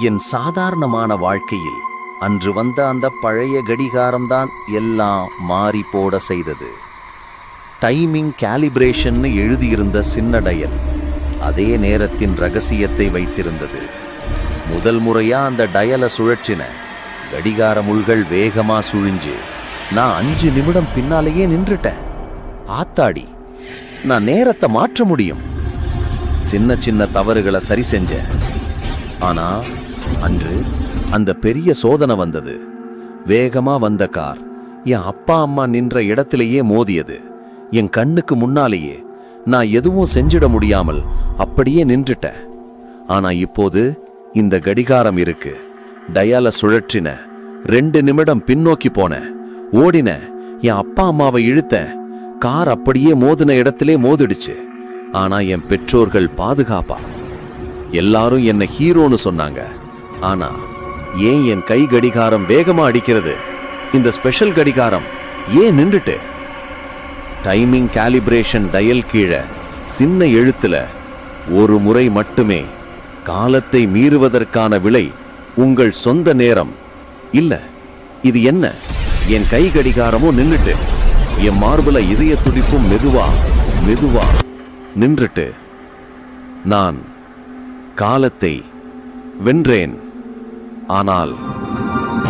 என் சாதாரணமான வாழ்க்கையில் அன்று வந்த அந்த பழைய கடிகாரம்தான் எல்லாம் மாறி போட செய்தது. டைமிங் கேலிப்ரேஷன்னு எழுதியிருந்த சின்ன டயல் அதே நேரத்தின் ரகசியத்தை வைத்திருந்தது. முதல் முறையா அந்த டயலை சுழற்றின. கடிகார முள்கள் வேகமா சுழிஞ்சு நான் அஞ்சு நிமிடம் பின்னாலேயே நின்றுட்டேன். ஆத்தாடி நான் நேரத்தை மாற்ற முடியும். சின்ன சின்ன தவறுகளை சரி செஞ்சேன். ஆனா அன்று அந்த பெரிய சோதனை வந்தது. வேகமா வந்த கார் என் அப்பா அம்மா நின்ற இடத்திலேயே மோதியது. என் கண்ணுக்கு முன்னாலேயே நான் எதுவும் செஞ்சிட முடியாமல் அப்படியே நின்றுட்டேன். ஆனா இப்போது இந்த கடிகாரம் இருக்கு. டயால சுழற்றின ரெண்டு நிமிடம் பின்னோக்கி போன ஓடின என் அப்பா அம்மாவை இழுத்தேன். கார் அப்படியே மோதின இடத்திலே மோதிடுச்சு. ஆனா என் பெற்றோர்கள் பாதுகாப்பா? எல்லாரும் என்னை ஹீரோன்னு சொன்னாங்க. ஆனா ஏன் என் கை கடிகாரம் வேகமா அடிக்கிறது? இந்த ஸ்பெஷல் கடிகாரம் ஏன் நின்றுட்டு? டைமிங் கேலிப்ரேஷன் டயல் கீழே சின்ன எழுத்துல ஒரு முறை மட்டுமே காலத்தை மீறுவதற்கான விலை உங்கள் சொந்த நேரம். இல்ல இது என்ன? என் கை கடிகாரமும் நின்னுட்டு என் மார்புல இதய துடிப்பும் மெதுவா மெதுவா நின்றுட்டு. நான் காலத்தை வென்றேன். ஆனால்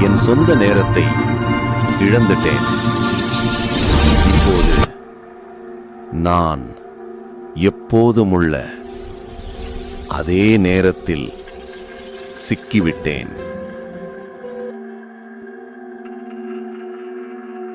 என் சொந்த நேரத்தை இழந்துட்டேன். இப்போது நான் எப்போதுமுள்ள அதே நேரத்தில் சிக்கிவிட்டேன்.